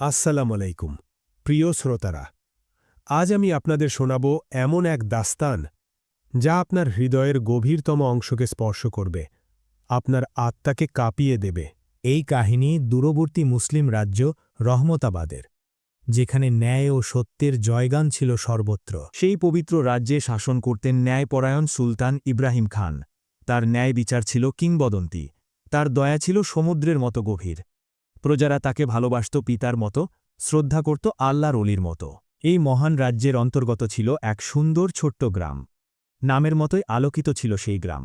আসসালাম আলাইকুম, প্রিয় শ্রোতারা। আজ আমি আপনাদের শোনাব এমন এক দাস্তান, যা আপনার হৃদয়ের গভীরতম অংশকে স্পর্শ করবে, আপনার আত্মাকে কাঁপিয়ে দেবে। এই কাহিনী দূরবর্তী মুসলিম রাজ্য রহমতাবাদের, যেখানে ন্যায় ও সত্যের জয়গান ছিল সর্বত্র। সেই পবিত্র রাজ্যে শাসন করতেন ন্যায়পরায়ণ সুলতান ইব্রাহিম খান। তার ন্যায় বিচার ছিল কিংবদন্তি, তার দয়া ছিল সমুদ্রের মতো গভীর। প্রজারা তাকে ভালোবাসত পিতার মতো, শ্রদ্ধা করত আল্লাহর অলির মতো। এই মহান রাজ্যের অন্তর্গত ছিল এক সুন্দর ছোট্ট গ্রাম। নামের মতোই আলোকিত ছিল সেই গ্রাম।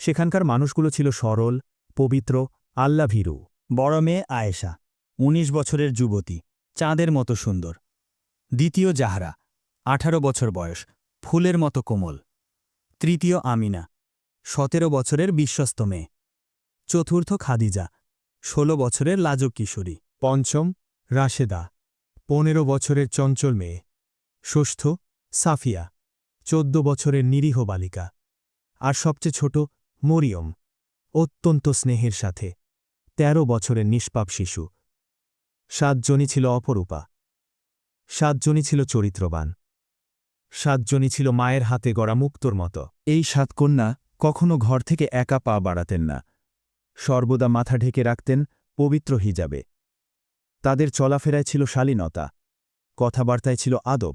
সেখানকার মানুষগুলো ছিল সরল, পবিত্র, আল্লাভীরু। বড় মেয়ে আয়েশা ১৯ বছরের যুবতী, চাঁদের মতো সুন্দর। দ্বিতীয় জাহরা, আঠারো বছর বয়স, ফুলের মতো কোমল। তৃতীয় আমিনা, সতেরো বছরের বিশ্বস্ত মেয়ে। চতুর্থ খাদিজা ষোলো বছরের লাজক কিশোরী। পঞ্চম, রাশেদা। পনেরো বছরের চঞ্চল মেয়ে। ষষ্ঠ, সাফিয়া। চোদ্দ বছরের নিরীহ বালিকা। আর সবচেয়ে ছোট, মরিয়ম। অত্যন্ত স্নেহের সাথে। ১৩ বছরের নিষ্পাপ শিশু। সাতজনই ছিল অপরূপা। সাতজনই ছিল চরিত্রবান। সাতজনই ছিল মায়ের হাতে গড়া মুক্তর মতো। এই সাত কন্যা কখনো ঘর থেকে একা পা বাড়াতেন না। সর্বদা মাথা ঢেকে রাখতেন পবিত্র হিজাবে। তাদের চলাফেরায় ছিল শালীনতা, কথাবার্তায় ছিল আদব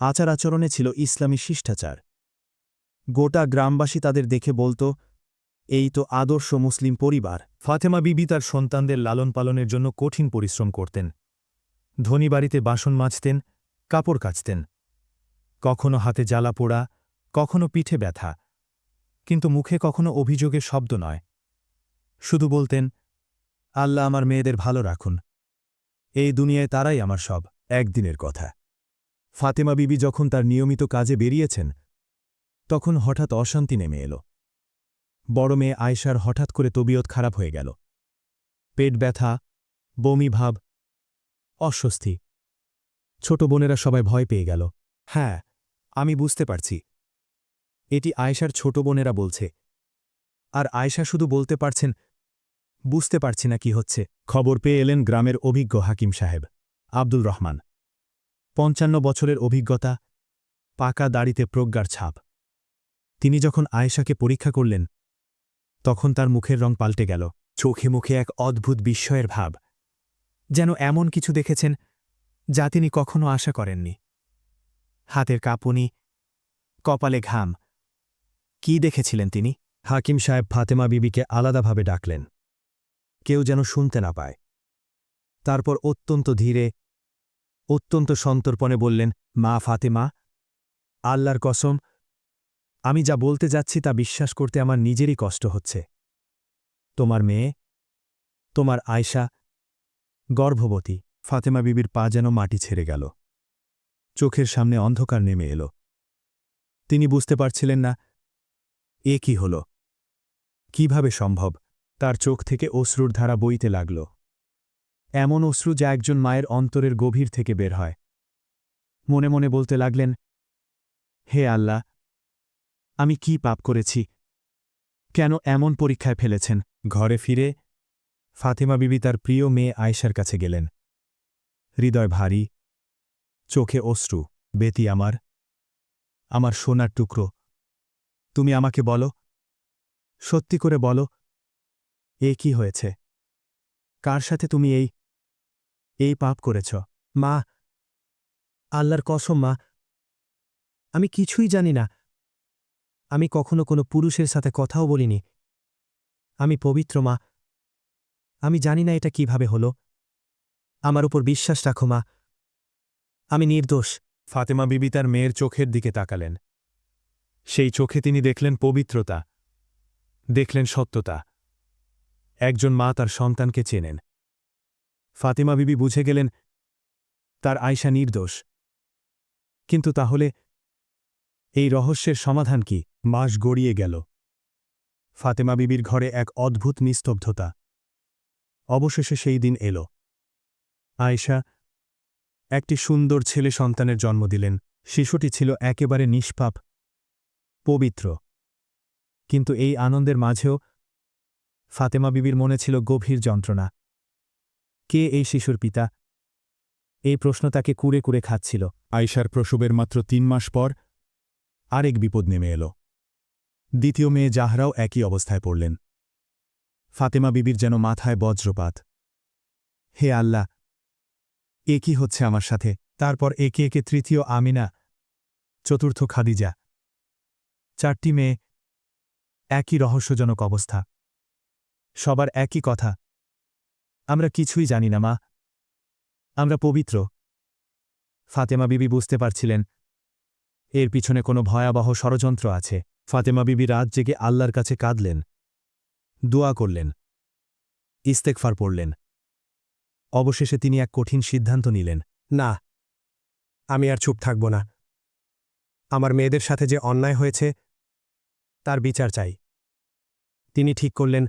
আচার আচরণে ছিল ইসলামী শিষ্টাচার। গোটা গ্রামবাসী তাদের দেখে বলত, এই তো আদর্শ মুসলিম পরিবার। ফাতেমা বিবি তার সন্তানদের লালন পালনের জন্য কঠিন পরিশ্রম করতেন। ধনী বাড়িতে বাসন মাজতেন, কাপড় কাচতেন। কখনো হাতে জ্বালা পোড়া, কখনো পিঠে ব্যথা। কিন্তু মুখে কখনো অভিযোগের শব্দ নয়। শুধু বলতেন, আল্লাহ আমার মেয়েদের ভালো রাখুন। এই দুনিয়ায় তারাই আমার সব, একদিনের কথা। ফাতেমা বিবি যখন তার নিয়মিত কাজে বেরিয়েছেন, তখন হঠাৎ অশান্তি নেমে এলো। বড় মেয়ে আয়সার হঠাৎ করে তবিয়ত খারাপ হয়ে গেল। পেট ব্যথা, বমি ভাব, অস্বস্তি। ছোট বোনেরা সবাই ভয় পেয়ে গেল। হ্যাঁ আমি বুঝতে পারছি। এটি আয়সার ছোট বোনেরা বলছে। আর আয়সা শুধু বলতে পারছেন বুঝতে পারছি না কি হচ্ছে। খবর পেয়ে এলেন গ্রামের অভিজ্ঞ হাকিম সাহেব আব্দুল রহমান। পঞ্চান্ন বছরের অভিজ্ঞতা, পাকা দাড়িতে প্রজ্ঞার ছাপ। তিনি যখন আয়েশাকে পরীক্ষা করলেন, তখন তার মুখের রং পাল্টে গেল। চোখে মুখে এক অদ্ভুত বিস্ময়ের ভাব, যেন এমন কিছু দেখেছেন যা তিনি কখনো আশা করেননি। হাতের কাঁপুনি, কপালে ঘাম, কি দেখেছিলেন তিনি? হাকিম সাহেব ফাতেমা বিবিকে আলাদাভাবে ডাকলেন। কেউ যেন শুনতে না পায়। তারপর অত্যন্ত ধীরে, অত্যন্ত সন্তর্পণে বললেন, মা ফাতেমা, আল্লাহর কসম, আমি যা বলতে যাচ্ছি তা বিশ্বাস করতে আমার নিজেরই কষ্ট হচ্ছে। তোমার মেয়ে, তোমার আয়সা গর্ভবতী, ফাতেমা বিবির পা যেন মাটি ছেড়ে গেল। চোখের সামনে অন্ধকার নেমে এলো। তিনি বুঝতে পারছিলেন না, এ কি হল? কীভাবে সম্ভব? তার চোখ থেকে অশ্রুর ধারা বইতে লাগল। এমন অশ্রু যা একজন মায়ের অন্তরের গভীর থেকে বের হয়। মনে মনে বলতে লাগলেন, হে আল্লাহ, আমি কি পাপ করেছি? কেন এমন পরীক্ষায় ফেলেছেন? ঘরে ফিরে ফাতেমা বিবি তার প্রিয় মেয়ে আয়েশার কাছে গেলেন। হৃদয় ভারী, চোখে অশ্রু, বেতি আমার আমার সোনার টুকরো। তুমি আমাকে বলো, সত্যি করে বলো এ কি হয়েছে? কার সাথে তুমি এই এই পাপ করেছ? মা, আল্লাহর কসম মা, আমি কিছুই জানি না। আমি কখনো কোনো পুরুষের সাথে কথাও বলিনি। আমি পবিত্র মা। আমি জানি না এটা কীভাবে হলো। আমার উপর বিশ্বাস রাখো মা। আমি নির্দোষ। ফাতেমা বিবি তার মেয়ের চোখের দিকে তাকালেন। সেই চোখে তিনি দেখলেন পবিত্রতা। দেখলেন সত্যতা। একজন মা তার সন্তানকে চেনেন। ফাতিমা বিবি বুঝে গেলেন, তার আয়সা নির্দোষ। কিন্তু তাহলে এই রহস্যের সমাধান কি? মাস গড়িয়ে গেল। ফাতেমা বিবির ঘরে এক অদ্ভুত নিস্তব্ধতা। অবশেষে সেই দিন এল। আয়েশা, একটি সুন্দর ছেলে সন্তানের জন্ম দিলেন। শিশুটি ছিল একেবারে নিষ্পাপ, পবিত্র। কিন্তু এই আনন্দের মাঝেও ফাতেমা বিবির মনে ছিল গভীর যন্ত্রণা। কে এই শিশুর পিতা? এই প্রশ্ন তাকে কুড়ে কুড়ে খাচ্ছিল। আয়শার প্রসবের মাত্র তিন মাস পর আরেক বিপদ নেমে এল। দ্বিতীয় মেয়ে জাহরাও একই অবস্থায় পড়লেন। ফাতেমা বিবির যেন মাথায় বজ্রপাত। হে আল্লাহ! এ কি হচ্ছে আমার সাথে? তারপর একে একে তৃতীয় আমিনা, চতুর্থ খাদিজা। চারটি মেয়ে, একই রহস্যজনক অবস্থা। সবার একই কথা। আমরা কিছুই জানি না, মা। আমরা পবিত্র। ফাতেমা বিবি বুঝতে পারছিলেন। এর পিছনে কোনো ভয়াবহ ষড়যন্ত্র আছে। ফাতেমা বিবি রাত জেগে আল্লাহর কাছে কাঁদলেন। দোয়া করলেন। ইস্তেকফার পড়লেন। অবশেষে তিনি এক কঠিন সিদ্ধান্ত নিলেন। না, আমি আর চুপ থাকব না। আমার মেয়েদের সাথে যে অন্যায় হয়েছে, তার বিচার চাই। তিনি ঠিক করলেন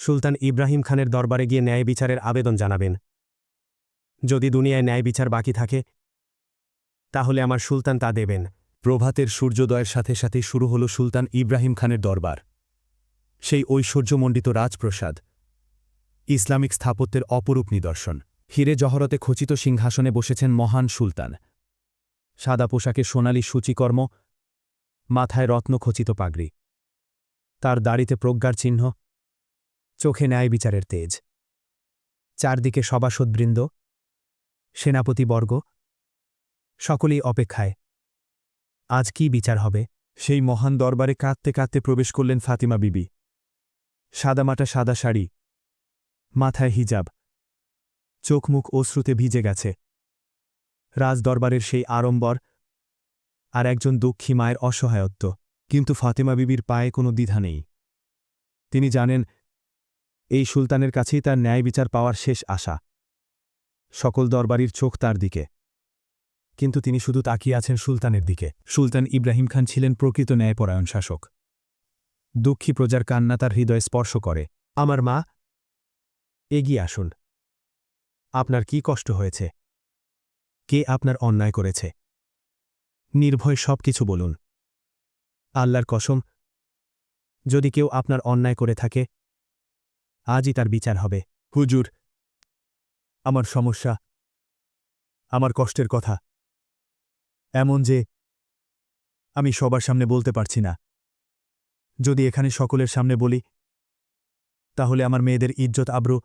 সুলতান ইব্রাহিম খানের দরবারে গিয়ে ন্যায় বিচারের আবেদন জানাবেন। যদি দুনিয়ায় ন্যায় বিচার বাকি থাকে, তাহলে আমার সুলতান তা দেবেন। প্রভাতের সূর্যোদয়ের সাথে সাথে শুরু হল সুলতান ইব্রাহিম খানের দরবার। সেই ঐশ্বর্যমণ্ডিত রাজপ্রসাদ, ইসলামিক স্থাপত্যের অপরূপ নিদর্শন। হিরে জহরতে খচিত সিংহাসনে বসেছেন মহান সুলতান। সাদা পোশাকে সোনালি সূচিকর্ম, মাথায় রত্নখচিত পাগড়ি। তার দাড়িতে প্রজ্ঞার চিহ্ন চোখে ন্যায় বিচারের তেজ। চারদিকে সভাসদবৃন্দ, সেনাপতিবর্গ, সকলেই অপেক্ষায়। আজ কি বিচার হবে? সেই মহান দরবারে কাঁদতে কাঁদতে প্রবেশ করলেন ফাতিমা বিবি। সাদামাটা সাদা শাড়ি, মাথায় হিজাব। চোখ মুখ অশ্রুতে ভিজে গেছে। রাজদরবারের সেই আড়ম্বর আর একজন দুঃখী মায়ের অসহায়ত্ব। কিন্তু ফাতেমা বিবির পায়ে কোনো দ্বিধা নেই। তিনি জানেন এই সুলতানের কাছেই তার ন্যায় বিচার পাওয়ার শেষ আশা। সকল দরবারির চোখ তার দিকে। কিন্তু তিনি শুধু তাকিয়ে আছেন সুলতানের দিকে। সুলতান ইব্রাহিম খান ছিলেন প্রকৃত ন্যায়পরায়ণ শাসক। দুঃখী প্রজার কান্না তার হৃদয়ে স্পর্শ করে। আমার মা, এগিয়ে আসুন। আপনার কি কষ্ট হয়েছে? কে আপনার অন্যায় করেছে? নির্ভয় সব কিছু বলুন। আল্লাহর কসম, যদি কেউ আপনার অন্যায় করে থাকে আজই তার বিচার হবে। হুজুর, আমার সমস্যা, আমার কষ্টের কথা। এমন যে আমি সবার সামনে বলতে পারছি না। যদি এখানে সকলের সামনে বলি, তাহলে আমার মেয়েদের ইজ্জত আব্রু।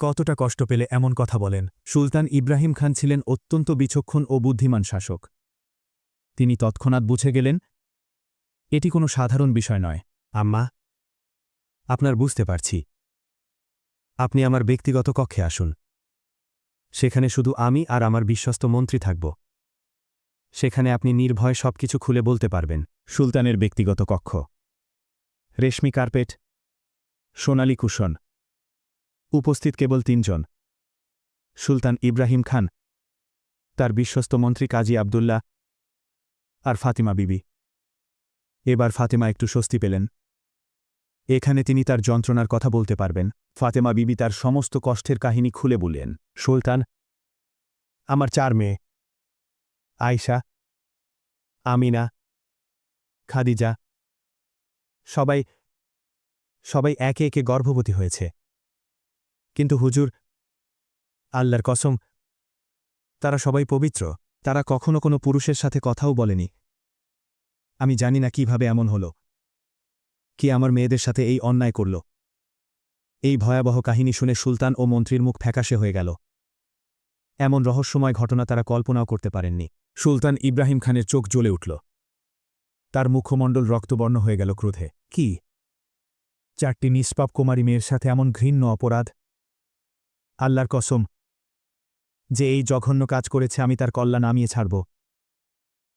কতটা কষ্ট পেলে এমন কথা বলেন। সুলতান ইব্রাহিম খান ছিলেন অত্যন্ত বিচক্ষণ ও বুদ্ধিমান শাসক। তিনি তৎক্ষণাৎ বুঝে গেলেন, এটি কোনো সাধারণ বিষয় নয়। আম্মা আপনার বুঝতে পারছি। আপনি আমার ব্যক্তিগত কক্ষে আসুন। সেখানে শুধু আমি আর আমার বিশ্বস্ত মন্ত্রী থাকব। সেখানে আপনি নির্ভয় সবকিছু খুলে বলতে পারবেন। সুলতানের ব্যক্তিগত কক্ষ। রেশমি কার্পেট। সোনালি কুশন। উপস্থিত কেবল তিনজন। সুলতান ইব্রাহিম খান। তার বিশ্বস্ত মন্ত্রী কাজী আবদুল্লাহ। আর ফাতিমা বিবি। এবার ফাতিমা একটু স্বস্তি পেলেন। এখানে তিনি তার যন্ত্রণার কথা বলতে পারবেন। ফাতেমা বিবি তার সমস্ত কষ্টের কাহিনী খুলে বললেন, সুলতান, আমার চার মেয়ে, আয়শা, আমিনা, খাদিজা, সবাই সবাই একে একে গর্ভবতী হয়েছে। কিন্তু হুজুর, আল্লাহর কসম, তারা সবাই পবিত্র, তারা কখনো কোনো পুরুষের সাথে কথাও বলেনি। আমি জানি না কীভাবে এমন হল। কি আমার মেয়েদের সাথে এই অন্যায় করল? এই ভয়াবহ কাহিনী শুনে সুলতান ও মন্ত্রীর মুখ ফ্যাকাশে হয়ে গেল। এমন রহস্যময় ঘটনা তারা কল্পনাও করতে পারেননি। সুলতান ইব্রাহিম খানের চোখ জ্বলে উঠল। তার মুখমণ্ডল রক্তবর্ণ হয়ে গেল ক্রোধে। কি? চারটি নিষ্পাপ কুমারী মেয়ের সাথে এমন ঘৃণ্য অপরাধ? আল্লাহর কসম, যে এই জঘন্য কাজ করেছে আমি তার কল্যাণ নামিয়ে ছাড়ব।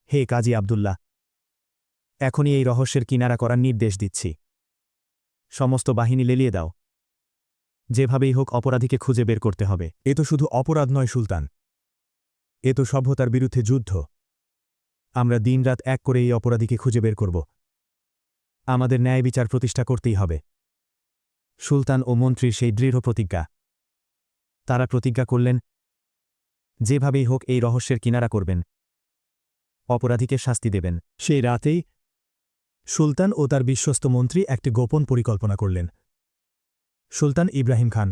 হে কাজী আবদুল্লাহ এখনই এই রহস্যের কিনারা করার নির্দেশ দিচ্ছি। সমস্ত বাহিনী লেলিয়ে দাও। যেভাবেই হোক অপরাধীকে খুঁজে বের করতে হবে। এ তো শুধু অপরাধ নয়, সুলতান। এ তো সভ্যতার বিরুদ্ধে যুদ্ধ। আমরা দিনরাত এক করে এই অপরাধীকে খুঁজে বের করব। আমাদের ন্যায় বিচার প্রতিষ্ঠা করতেই হবে। সুলতান ও মন্ত্রীর সেই দৃঢ় প্রতিজ্ঞা। তারা প্রতিজ্ঞা করলেন, যেভাবেই হোক এই রহস্যের কিনারা করবেন। অপরাধীকে শাস্তি দেবেন। সেই রাতেই সুলতান ও তার বিশ্বস্ত মন্ত্রী একটি গোপন পরিকল্পনা করলেন। সুলতান ইব্রাহিম খান,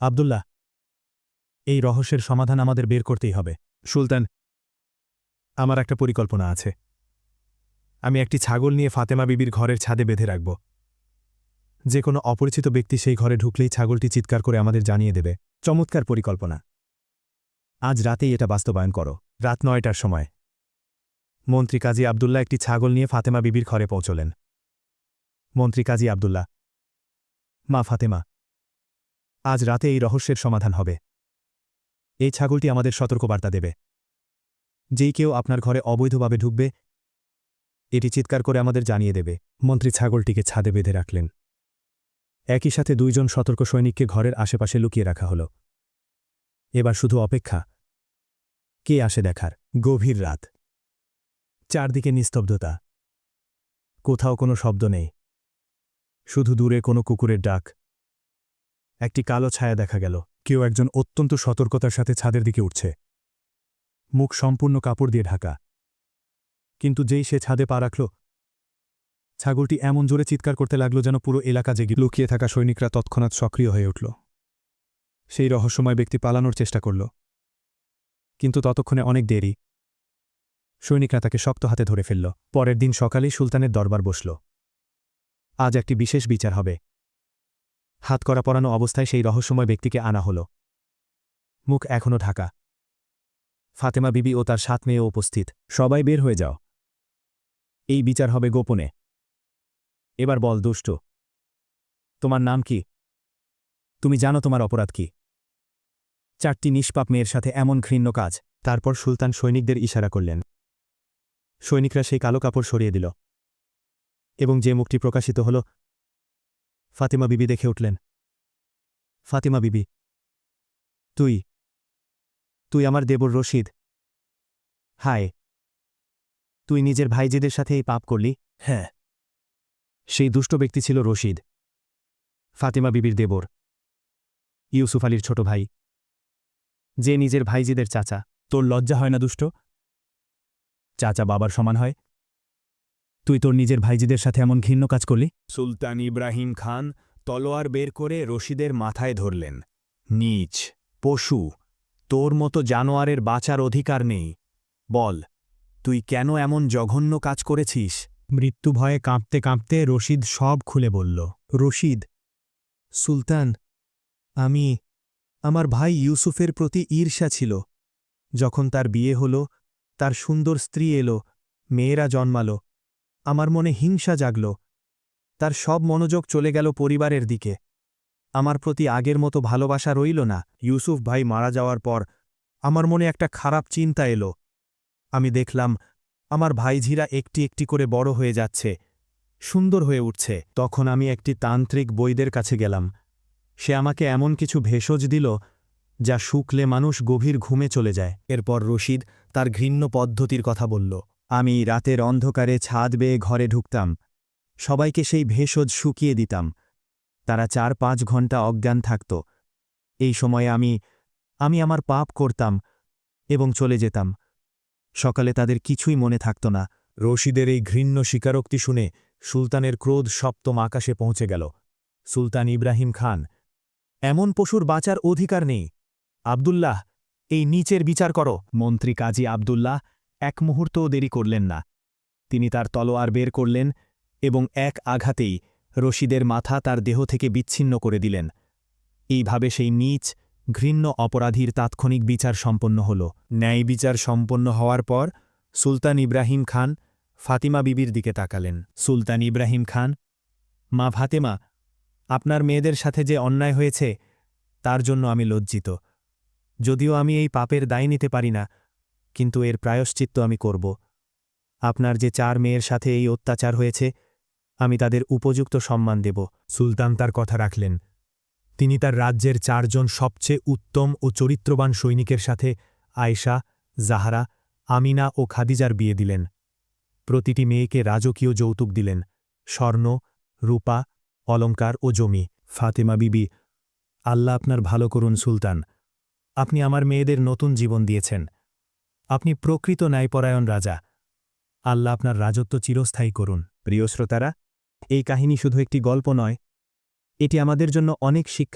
আবদুল্লাহ, এই রহস্যের সমাধান আমাদের বের করতেই হবে। সুলতান, আমার একটা পরিকল্পনা আছে। আমি একটি ছাগল নিয়ে ফাতেমা বিবির ঘরের ছাদে বেঁধে রাখব। যে কোনো অপরিচিত ব্যক্তি সেই ঘরে ঢুকলেই ছাগলটি চিৎকার করে আমাদের জানিয়ে দেবে। চমৎকার পরিকল্পনা। আজ রাতেই এটা বাস্তবায়ন করো। রাত নয়টার সময়। মন্ত্রী কাজী আবদুল্লাহ একটি ছাগল নিয়ে ফাতেমা বিবির ঘরে পৌঁছলেন। মন্ত্রী কাজী আবদুল্লাহ, মা ফাতেমা, আজ রাতে এই রহস্যের সমাধান হবে। এই ছাগলটি আমাদের সতর্কবার্তা দেবে। যেই কেউ আপনার ঘরে অবৈধভাবে ঢুকবে, এটি চিৎকার করে আমাদের জানিয়ে দেবে। মন্ত্রী ছাগলটিকে ছাদে বেঁধে রাখলেন। একই সাথে দুইজন সতর্ক সৈনিককে ঘরের আশেপাশে লুকিয়ে রাখা হল। এবার শুধু অপেক্ষা। কে আসে দেখার? গভীর রাত। চারদিকে নিস্তব্ধতা। কোথাও কোনো শব্দ নেই। শুধু দূরে কোনো কুকুরের ডাক। একটি কালো ছায়া দেখা গেল। কেউ একজন অত্যন্ত সতর্কতার সাথে ছাদের দিকে উঠছে। মুখ সম্পূর্ণ কাপড় দিয়ে ঢাকা। কিন্তু যেই সে ছাদে পা রাখল, ছাগলটি এমন জোরে চিৎকার করতে লাগল যেন পুরো এলাকা জেগে লুকিয়ে থাকা সৈনিকরা তৎক্ষণাৎ সক্রিয় হয়ে উঠল। সেই রহস্যময় ব্যক্তি পালানোর চেষ্টা করল। কিন্তু ততক্ষণে অনেক দেরি। সৈনিকরা তাকে শক্ত হাতে ধরে ফেলল। পরের দিন সকালেই সুলতানের দরবার বসল। আজ একটি বিশেষ বিচার হবে। হাত করা পরানো অবস্থায় সেই রহস্যময় ব্যক্তিকে আনা হল। মুখ এখনও ঢাকা। ফাতেমা বিবি ও তার সাত মেয়েও উপস্থিত। সবাই বের হয়ে যাও। এই বিচার হবে গোপনে। এবার বল, দুষ্ট। তোমার নাম কি? তুমি জানো তোমার অপরাধ কি? চারটি নিষ্পাপ মেয়ের সাথে এমন ঘৃণ্য কাজ। তারপর সুলতান সৈনিকদের ইশারা করলেন। সৈনিকরা সেই কালো কাপড় সরিয়ে দিল এবং যে মুখটি প্রকাশিত হল, ফাতিমা বিবি দেখে উঠলেন। ফাতিমা বিবি, তুই তুই আমার দেবর রশিদ। হায়, তুই নিজের ভাইজিদের সাথে এই পাপ করলি? হ্যাঁ সেই দুষ্ট ব্যক্তি ছিল রশিদ, ফাতিমা বিবির দেবর, ইউসুফ আলীর ছোট ভাই। যে নিজের ভাইজিদের চাচা। তোর লজ্জা হয় না, দুষ্ট? চাচা বাবার সমান হয়? তুই তোর নিজের ভাইজিদের সাথে এমন ঘৃণ্য কাজ করলি? সুলতান ইব্রাহিম খান তলোয়ার বের করে রশিদের মাথায় ধরলেন। নীচ পশু তোর মতো জানোয়ারের বাঁচার অধিকার নেই। বল তুই কেন এমন জঘন্য কাজ করেছিস? মৃত্যু ভয়ে কাঁপতে কাঁপতে রশিদ সব খুলে বলল রশিদ সুলতান আমি আমার ভাই ইউসুফের প্রতি ঈর্ষা ছিল। যখন তার বিয়ে হল তার সুন্দর স্ত্রী এলো, মেয়েরা জন্মাল। আমার মনে হিংসা জাগল। তার সব মনোযোগ চলে গেল পরিবারের দিকে। আমার প্রতি আগের মতো ভালোবাসা রইল না। ইউসুফ ভাই মারা যাওয়ার পর আমার মনে একটা খারাপ চিন্তা এলো। আমি দেখলাম, আমার ভাইঝিরা একটি একটি করে বড় হয়ে যাচ্ছে, সুন্দর হয়ে উঠছে। তখন আমি একটি তান্ত্রিক বৈদের কাছে গেলাম। সে আমাকে এমন কিছু ভেষজ দিল যা শুকলে মানুষ গভীর ঘুমে চলে যায়। এরপর রশিদ তার ঘৃণ্য পদ্ধতির কথা বলল, আমি রাতের অন্ধকারে ছাদ বেয়ে ঘরে ঢুকতাম। সবাইকে সেই ভেষজ শুকিয়ে দিতাম। তারা চার পাঁচ ঘণ্টা অজ্ঞান থাকত। এই সময়ে আমি আমি আমার পাপ করতাম এবং চলে যেতাম। সকালে তাদের কিছুই মনে থাকত না। রশিদের এই ঘৃণ্য স্বীকারোক্তি শুনে সুলতানের ক্রোধ সপ্তম আকাশে পৌঁছে গেল। সুলতান ইব্রাহিম খান, এমন পশুর বাঁচার অধিকার নেই। আবদুল্লাহ, এই নিচের বিচার করো। মন্ত্রী কাজী আবদুল্লাহ এক মুহূর্তও দেরি করলেন না। তিনি তার তলোয়ার বের করলেন এবং এক আঘাতেই রশিদের মাথা তার দেহ থেকে বিচ্ছিন্ন করে দিলেন। এইভাবে সেই নীচ, ঘৃণ্য অপরাধীর তাৎক্ষণিক বিচার সম্পন্ন হল। ন্যায় বিচার সম্পন্ন হওয়ার পর সুলতান ইব্রাহিম খান ফাতিমা বিবির দিকে তাকালেন। সুলতান ইব্রাহিম খান, মা ফাতেমা, আপনার মেয়েদের সাথে যে অন্যায় হয়েছে, তার জন্য আমি লজ্জিত। যদিও আমি এই পাপের দায় নিতে পারি না, কিন্তু এর প্রায়শ্চিত্ত আমি করব। আপনার যে চার মেয়ের সাথে এই অত্যাচার হয়েছে, আমি তাদের উপযুক্ত সম্মান দেব। সুলতান তার কথা রাখলেন। তিনি তার রাজ্যের চারজন সবচেয়ে উত্তম ও চরিত্রবান সৈনিকের সাথে আয়েশা, জাহারা, আমিনা ও খাদিজার বিয়ে দিলেন। প্রতিটি মেয়েকে রাজকীয় যৌতুক দিলেন। স্বর্ণ, রূপা অলঙ্কার ও জমি। ফাতেমা বিবি, আল্লাহ আপনার ভালো করুন সুলতান। আপনি আমার মেয়েদের নতুন জীবন দিয়েছেন। আপনি প্রকৃত ন্যায়পরায়ণ রাজা। আল্লাহ আপনার রাজত্ব চিরস্থায়ী করুন। প্রিয় শ্রোতারা, এই কাহিনী শুধু একটি গল্প নয়, এটি আমাদের জন্য অনেক শিক্ষা।